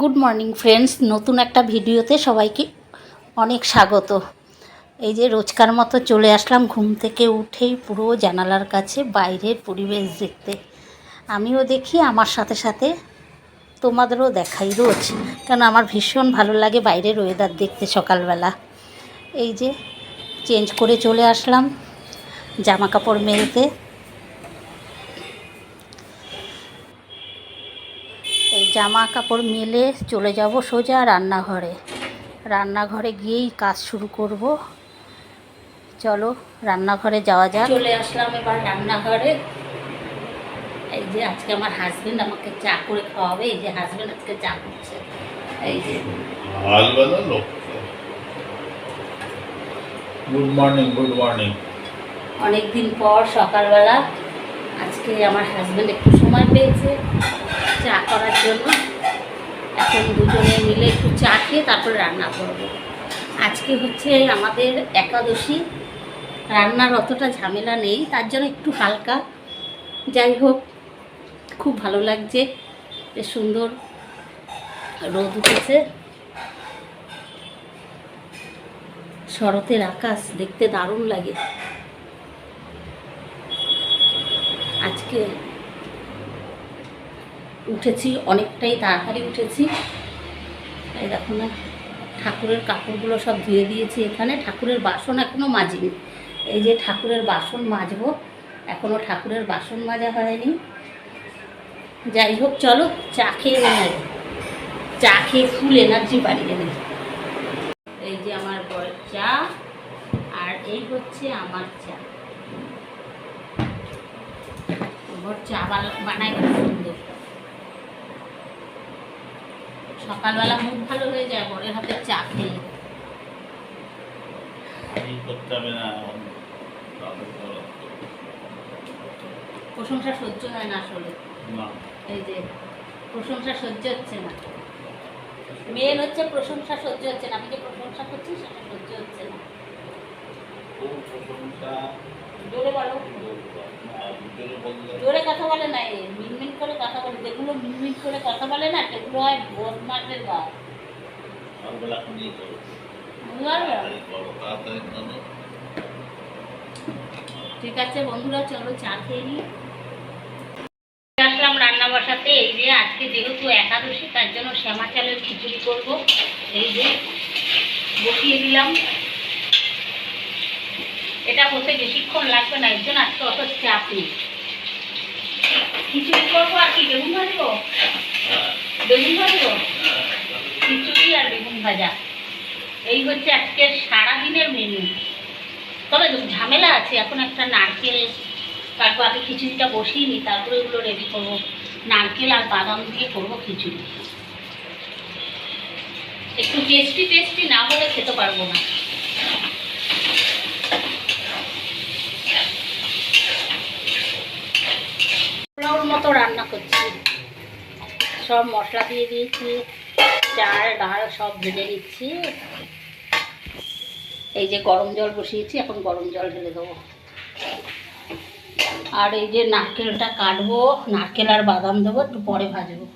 Good morning friends নতুন একটা ভিডিওতে সবাইকে অনেক স্বাগত। এই যে রোজকার মতো চলে আসলাম ঘুম থেকে উঠেই পুরো জানালার কাছে, বাইরের পরিবেশ দেখতে। আমিও দেখি, আমার সাথে সাথে তোমাদেরও দেখাই রোজ কারণ আমার ভীষণ ভালো লাগে বাইরের ওয়েদার দেখতে সকালবেলা। এই যে চেঞ্জ করে চলে আসলাম জামা কাপড় মেলতে। জামা কাপড় মেলে চলে যাব সোজা রান্নাঘরে। রান্নাঘরে গিয়েই কাজ শুরু করব। চলো রান্নাঘরে যাওয়া যাক। চলে আসলাম এবার রান্নাঘরে। এই যে আজকে আমার হাজবেন্ড আমাকে চা করে খাওয়াবে। এই যে হাজবেন্ড আজকে চা করছে। এই যে। গুড মর্নিং গুড মর্নিং অনেক দিন পর সকালবেলা আজকে আমার হাজব্যান্ড একটু সময় পেয়েছে চা করার জন্য। এখন দুজনে মিলে একটু চা খেয়ে তারপরে রান্না করব। আজকে হচ্ছে আমাদের একাদশী। রান্নার অতটা ঝামেলা নেই, তার জন্য একটু হালকা। যাই হোক, খুব ভালো লাগছে। বেশ সুন্দর রোদ উঠেছে। শরতের আকাশ দেখতে দারুণ লাগে। আজকে উঠেছি, অনেকটাই তাড়াতাড়ি উঠেছি। এই দেখো না, ঠাকুরের কাপড়গুলো সব ধুয়ে দিয়েছি এখানে। ঠাকুরের বাসন এখনও মাজিনি। এই যে ঠাকুরের বাসন মাজবো এখনও ঠাকুরের বাসন মাজা হয়নি। যাই হোক, চলো চা খেয়ে নেই। চা খেয়ে ফুল এনার্জি বাড়িয়ে নেই। এই যে আমার বরের চা, আর এই হচ্ছে আমার চা। বর চা বানায় খুব সুন্দর। সকালবেলা মুখ ভালো হয়ে যায় বরের হাতে চা খেলে। প্রশংসা সহ্য হয় না আসলে। এই যে প্রশংসা সহ্য হচ্ছে না। মেন হচ্ছে প্রশংসা সহ্য হচ্ছে না। আমি যে প্রশংসা করছি সেটা সহ্য হচ্ছে না। জোরে বলো। জোরে কথা বলে না মিনমিন করে কথা বলে যেগুলো মিনমিন করে কথা বলে না সেগুলো হয় বদমাসের করো। ঠিক আছে বন্ধুরা চলো চা খেয়ে নিই। আসলাম রান্না বসাতে এই যে আজকে যেহেতু একাদশী তার জন্য শ্যামা চালের খিচুড়ি করব। এই যে বসিয়ে দিলাম। এটা হতে বেশিক্ষণ লাগবে না এর জন্য আজকে অত চাপ নেই খিচুড়ি করব আর কি, বেগুন ভাজবো? বেগুন ভাজবো? খিচুড়ি আর বেগুন ভাজা। এই হচ্ছে আজকে সারাদিনের মেনু তবে ঝামেলা আছে, এখন একটা নারকেল, তারপর আগে খিচুড়িটা বসিয়ে নিই তারপরে এগুলো রেডি করব। নারকেল আর বাদাম দিয়ে করব খিচুড়ি। একটু টেস্টি টেস্টি না হলে খেতে পারব না। মতো রান্না করছি। সব মশলা দিয়ে দিয়েছি, চাল, ডাল সব ভেজে নিচ্ছি। এই যে গরম জল বসিয়েছি, এখন গরম জল ঢেলে দেবো। আর এই যে নারকেলটা কাটবো, নারকেল আর বাদাম দেবো, একটু পরে ভাজবো।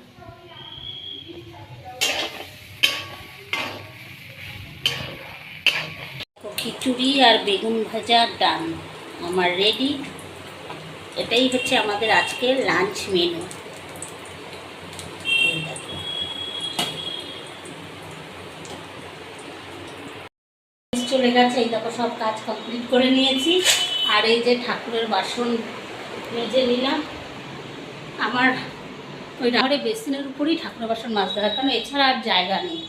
খিচুড়ি আর বেগুন ভাজা ডান আমার রেডি এটাই হচ্ছে আমাদের আজকের লাঞ্চ মেনু চলে গেছে, এই দেখো সব কাজ কমপ্লিট করে নিয়েছি। আর এই যে ঠাকুরের বাসন মেজে নিলাম। আমার ওই ঘরে বেসিনের উপরেই ঠাকুরের বাসন মাজতে হয়, কারণ এছাড়া আর জায়গা নেই।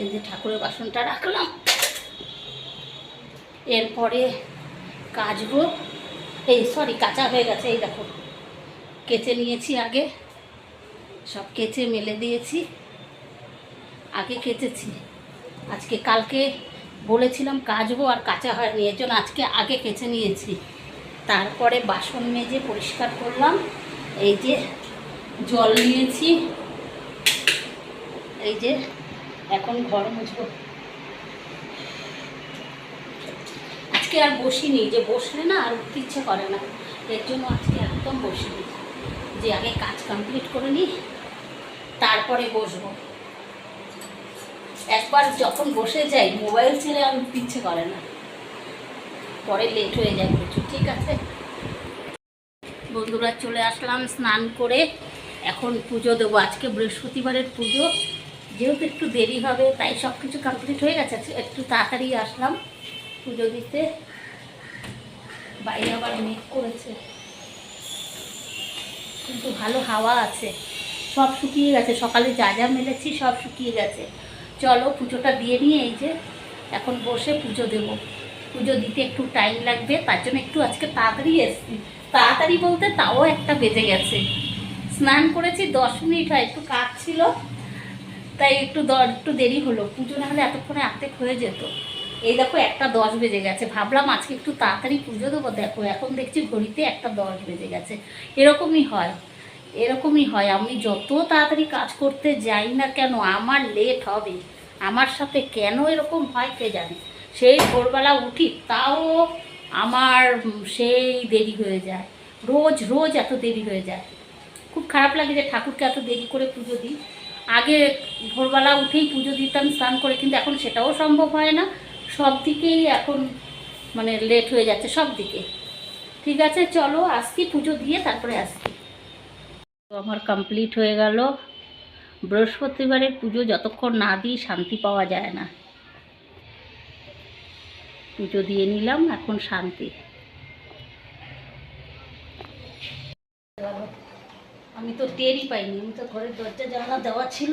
এই যে ঠাকুরের বাসনটা রাখলাম। এরপরে কাচবো এই সরি কাঁচা হয়ে গেছে, এই দেখো। কেচে নিয়েছি আগে। সব কেচে মেলে দিয়েছি। আগে কেচেছি। আজকে কালকে বলেছিলাম কাচবো আর কাঁচা হয়নি এর জন্য আজকে আগে কেচে নিয়েছি। তারপরে বাসন মেজে পরিষ্কার করলাম। এই যে জল নিয়েছি। এই যে এখন ঘর মুছবো। আজকে আর বসিনি, যে বসলে না আর উঠতে ইচ্ছে করে না। এর জন্য আজকে একদম বসিনি। যে আগে কাজ কমপ্লিট করে নিই, তারপরে বসবো। একবার যখন বসে যাই মোবাইল ছেড়ে আর উঠতে ইচ্ছে করে না। পরে লেট হয়ে যায় প্রচুর, ঠিক আছে? বন্ধুরা, চলে আসলাম স্নান করে। এখন পুজো দেবো। আজকে বৃহস্পতিবারের পুজো। যেহেতু একটু দেরি হবে, তাই সব কিছু কমপ্লিট হয়ে গেছে। একটু তাড়াতাড়ি আসলাম পুজো দিতে। বাইরে আবার মেঘ করেছে। কিন্তু ভালো হাওয়া আছে। সব শুকিয়ে গেছে। সকালে যা যা মেলেছি সব শুকিয়ে গেছে। চলো পুজোটা দিয়ে নিয়ে এই যে এখন বসে পুজো দেবো। পুজো দিতে একটু টাইম লাগবে, তার জন্য একটু আজকে তাড়াতাড়ি এসছি। তাড়াতাড়ি বলতে তাও একটা বেজে গেছে। স্নান করেছি, দশ মিনিট হয়, একটু কাজ ছিল। তাই একটু দ- একটু দেরি হলো। পুজো না হলে এতক্ষণে আর্ধেক হয়ে যেত। এই দেখো একটা দশ বেজে গেছে। ভাবলাম আজকে একটু তাড়াতাড়ি পুজো দেবো। দেখো, এখন দেখছি ঘড়িতে একটা দশ বেজে গেছে। এরকমই হয়। এরকমই হয়। আমি যত তাড়াতাড়ি কাজ করতে যাই না কেন, আমার লেট হবে। আমার সাথে কেন এরকম হয় কে জানে? সেই ভোরবেলা উঠি, তাও আমার সেই দেরি হয়ে যায়। রোজ রোজ এত দেরি হয়ে যায়। খুব খারাপ লাগে যে ঠাকুরকে এত দেরি করে পুজো দিই। আগে ভোরবেলা উঠেই পুজো দিতাম, স্নান করে, কিন্তু এখন সেটাও সম্ভব হয় না। সব দিকেই এখন মানে লেট হয়ে যাচ্ছে, সব দিকে। ঠিক আছে, চলো, আসছি, পুজো দিয়ে তারপরে আসছি। তো আমার কমপ্লিট হয়ে গেল। বৃহস্পতিবারের পুজো যতক্ষণ না দিই, শান্তি পাওয়া যায় না। পুজো দিয়ে নিলাম, এখন শান্তি। আমি তো টেরই পাইনি, আমি তো ঘরের দরজা জানলা দেওয়া ছিল।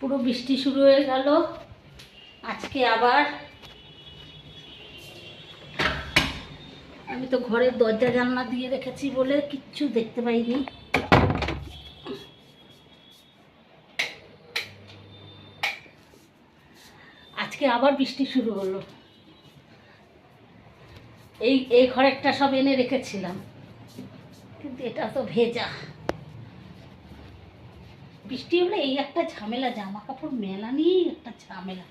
পুরো বৃষ্টি শুরু হয়ে গেল। আজকে আবার আমি তো ঘরের দরজা জানলা দিয়ে রেখেছি বলে কিচ্ছু দেখতে পাইনি। আজকে আবার বৃষ্টি শুরু হলো। এই এই ঘরেরটা সব এনে রেখেছিলাম। কিন্তু এটা তো ভেজা। বৃষ্টি হলে এই একটা ঝামেলা জামা কাপড় মেলা নিয়েই একটা ঝামেলা।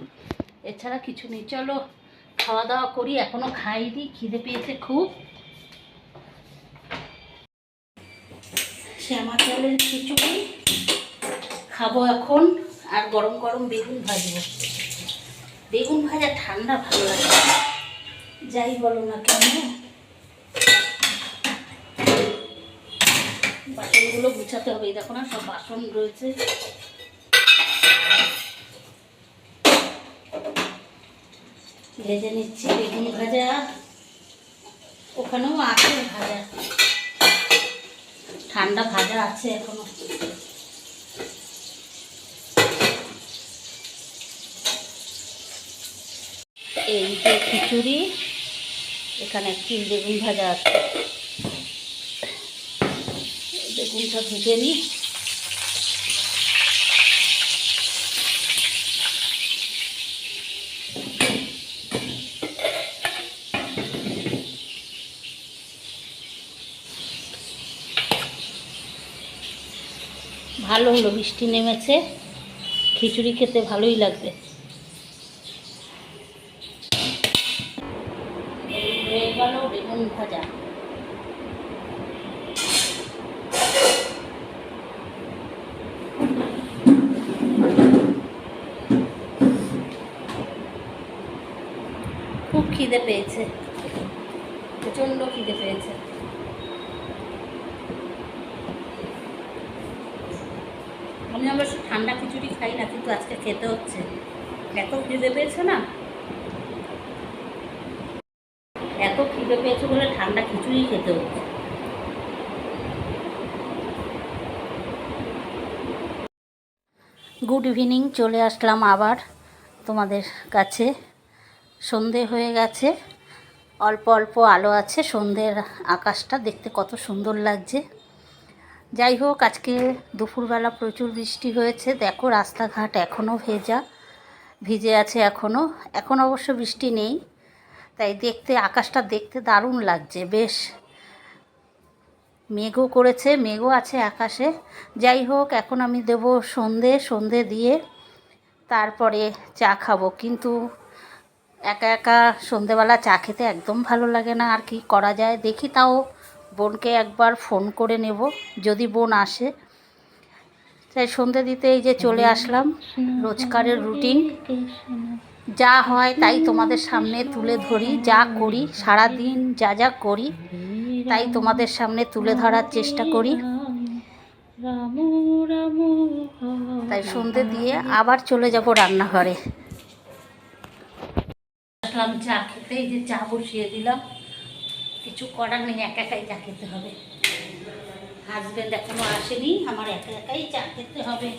এছাড়া কিছু নেই, চলো খাওয়া দাওয়া করি, এখনও খাইনি, খিদে পেয়েছে খুব। শ্যামা চালের খিচুড়ি খাব এখন, আর গরম গরম বেগুন ভাজবো। বেগুন ভাজা ঠান্ডা ভালো লাগে। যাই বলো না কেন বাসনগুলো গুছাতে হবে। দেখো না, সব বাসন রয়েছে। ভেজে নিচ্ছি বেগুন ভাজা। ওখানেও আছে ভাজা। ঠান্ডা ভাজা আছে এখনও। এই যে খিচুড়ি, এখানে তিল বেগুন ভাজা আছে। বেগুনটা ভেজে নিই। ভালো হলো বৃষ্টি নেমেছে। খিচুড়ি খেতে ভালোই লাগবে। খিদে পেয়েছে। প্রচণ্ড খিদে পেয়েছে। আমি অবশ্য ঠান্ডা খিচুড়ি খাই না, কিন্তু আজকে খেতে হচ্ছে। এত খিদে পেয়েছে না? এত খিদে পেয়েছে বলে ঠান্ডা খিচুড়ি খেতে হচ্ছে। গুড ইভিনিং, চলে আসলাম আবার তোমাদের কাছে। সন্ধে হয়ে গেছে। অল্প অল্প আলো আছে, সন্ধ্যের আকাশটা দেখতে কত সুন্দর লাগছে। যাই হোক, আজকে দুপুরবেলা প্রচুর বৃষ্টি হয়েছে। দেখো, রাস্তাঘাট এখনও ভেজা, ভিজে আছে এখনও এখন অবশ্য বৃষ্টি নেই, তাই দেখতে, আকাশটা দেখতে দারুণ লাগছে, বেশ। মেঘও করেছে, মেঘও আছে আকাশে। যাই হোক, এখন আমি দেব সন্ধে সন্ধে দিয়ে তারপরে চা খাব। কিন্তু একা একা সন্ধেবেলা চা খেতে একদম ভালো লাগে না। আর কি করা যায়? দেখি তাও বোনকে একবার ফোন করে নেব, যদি বোন আসে। তাই সন্ধে দিতে এই যে চলে আসলাম, রোজকারের রুটিন। যা হয় তাই তোমাদের সামনে তুলে ধরি, যা করি সারা দিন যা যা করি, তাই তোমাদের সামনে তুলে ধরার চেষ্টা করি। তাই সন্ধে দিয়ে আবার চলে যাব রান্নাঘরে। আসলাম চা খেতে এই যে চা বসিয়ে দিলাম। কিছু করার নেই, একা একাই চা খেতে হবে। হাজব্যান্ড এখনও আসেনি, আমার একা একাই চা খেতে হবে।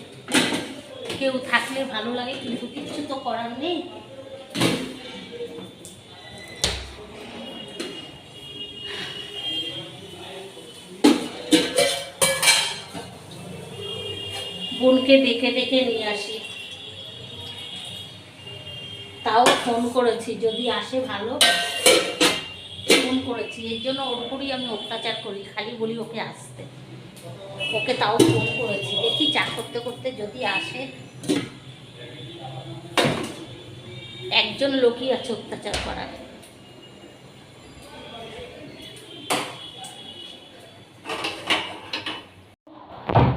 কেউ থাকলে ভালো লাগে, কিন্তু কিছু তো করার নেই। বোনকে ডেকে ডেকে নিয়ে আসি। তাও ফোন করেছি, যদি আসে ভালো ফোন করেছি। এর জন্য ওর উপরই আমি অত্যাচার করি, খালি বলি ওকে আসতে। ওকে তাও ফোন করেছি। দেখি চা করতে করতে যদি আসে, একজন লোকই আছে অত্যাচার করার।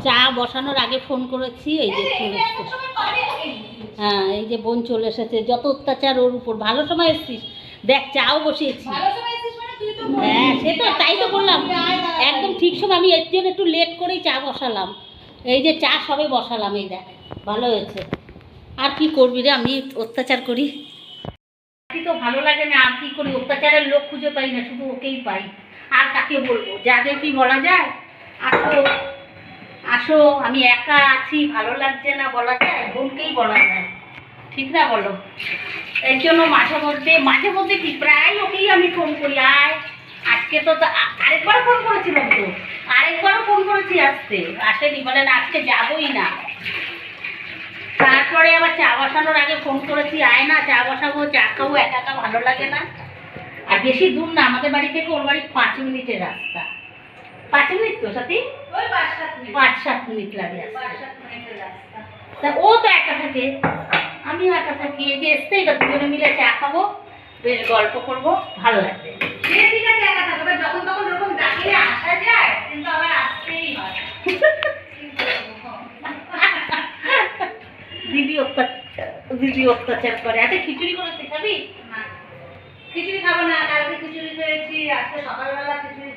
চা বসানোর আগে ফোন করেছি, এই যে এসছে। হ্যাঁ এই যে বোন চলে এসেছে যত অত্যাচার ওর উপর। ভালো সময় এসছিস। দেখ চাও বসিয়েছি। হ্যাঁ সে তো তাই তো বললাম। একদম ঠিক সময় আমি এর জন্য একটু লেট করেই চা বসালাম। এই যে চা সবে বসালাম এই দেখ ভালো হয়েছে। আর কি করবি রে আমি অত্যাচার করি। তো ভালো লাগে না আর কি করি? অত্যাচারের লোক খুঁজে পাই না শুধু ওকেই পাই। আর কাকে বলব? যাদের কি বলা যায়। আসো আসো আমি একা আছি ভালো লাগছে না বলা যায় বোনকেই বলা যায়। ঠিক না বলো? এর জন্য মাঝে মধ্যে মাঝে মধ্যে কি? প্রায় ওকেই আমি ফোন করি। আয় আজকে তো আরেকবার ফোন করেছিলাম তো আরেকবারও ফোন করেছি আসতে। আসেনি বলে না আজকে যাবোই না। তারপরে আবার চা বসানোর আগে ফোন করেছি আয় না চা বসাবো চা খাব একা একা ভালো লাগে না। আর বেশি দূর না আমাদের বাড়ি থেকে ওর বাড়ি পাঁচ মিনিটের রাস্তা। পাঁচ মিনিট তো সাথী পাঁচ সাত মিনিট। লাগে। তা ও তো একা থাকে। আমি একা থাকি এই যে এসতেই তো দুজনে মিলে চা খাব বেশ গল্প করব ভালো লাগবে। যখন তখন ওরকম ডাকলে আসা যায় কিন্তু আবার আসতেই হয়। দিদি অত্যাচার দিদি অত্যাচার করে। আচ্ছা খিচুড়ি করেছে খাবি না। খিচুড়ি খাব না কালকে খিচুড়ি খেয়েছি আজকে সকালবেলা খিচুড়ি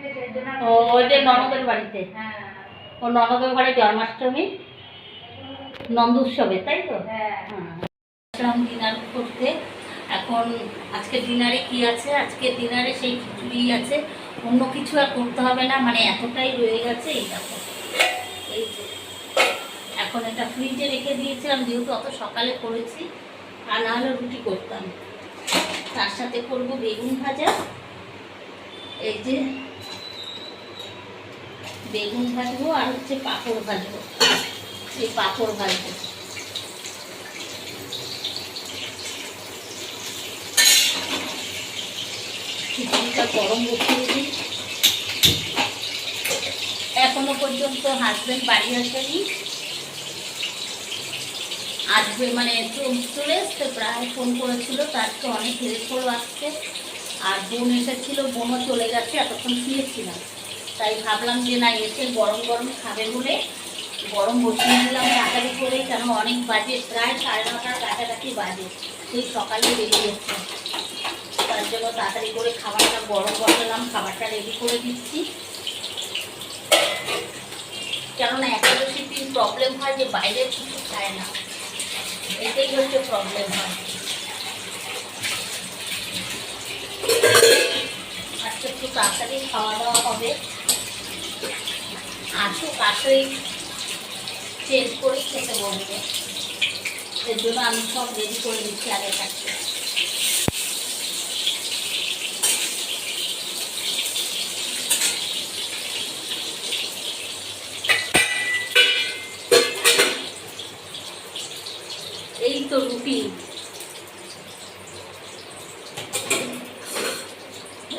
ও ওই যে ননদের বাড়িতে? হ্যাঁ। ও ননদের বাড়ি জন্মাষ্টমী? নন্দ উৎসবে তাই তো? হ্যাঁ। আসলাম ডিনার করতে। এখন আজকে ডিনারে কি আছে? আজকে ডিনারে সেই খিচুড়ি আছে। অন্য কিছু আর করতে হবে না মানে এতটাই রয়ে গেছে এই দেখো। এই এখন এটা ফ্রিজে রেখে দিয়েছিলাম যেহেতু অত সকালে করেছি আর না রুটি করতাম। তার সাথে করব বেগুন ভাজা। এই যে, বেগুন ভাজবো আর হচ্ছে পাঁপড় ভাজবো। এই পাঁপড় ভাজবো। খিচুড়িটা গরম বসিয়ে দিই। এখনও পর্যন্ত হাজবেন্ড বাড়ি আসেনি। আসবে মানে চলে এসছে, প্রায় ফোন করেছিল, তার তো অনেক করো আসতে আর বোন এসেছিল, বোনও চলে গেছে, এতক্ষণ শুয়েছিলাম। তাই ভাবলাম যে না, এসে গরম গরম খাবে বলে গরম বসিয়ে দিলাম তাড়াতাড়ি করে। কেন, অনেক বাজে, প্রায় সাড়ে নটার কাছাকাছি বাজে। সেই সকালে বেরিয়েছে তার জন্য তাড়াতাড়ি করে খাবারটা গরম বসালাম, খাবারটা রেডি করে দিচ্ছি। কেননা একাদশীর দিন প্রবলেম হয় যে বাইরের কিছু খায় না। এটাই হচ্ছে প্রবলেম হয়। আজকে একটু তাড়াতাড়ি খাওয়া দাওয়া হবে। আসুক আসলেই চেঞ্জ করেই খেতে বলবে এর জন্য আমি সব রেডি করে দিচ্ছি আগে থাকতে এই তো রুটিন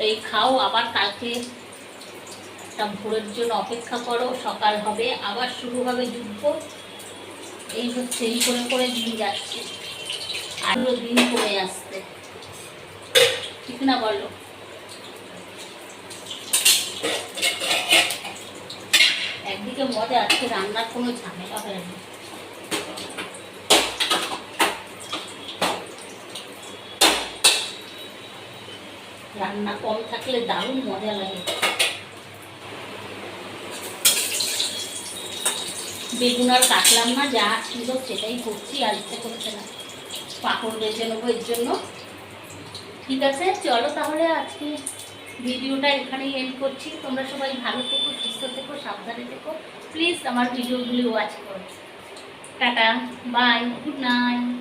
এই খাও, আবার কালকে একটা ভোরের জন্য অপেক্ষা করো, সকাল হবে, আবার শুরু হবে যুদ্ধ। এই হচ্ছে, এই করে করে দিন যাচ্ছে। আরও দিন কমে আসছে। ঠিক না বলো? একদিকে মজা, আজকে রান্নার কোনো ঝামেলা হয় না রান্না কম থাকলে দারুণ মজা লাগে বেগুন আর কাটলাম না, যা ছিল সেটাই করছি, আর ইচ্ছে করছে না। পাঁপড় বেজে নেব এর জন্য। ঠিক আছে, চলো তাহলে আজকে ভিডিওটা এখানেই এন্ড করছি। তোমরা সবাই ভালো থেকো, সুস্থ থেকো, সাবধানে থেকো। প্লিজ আমার ভিডিওগুলি ওয়াচ করো। Tata bye good night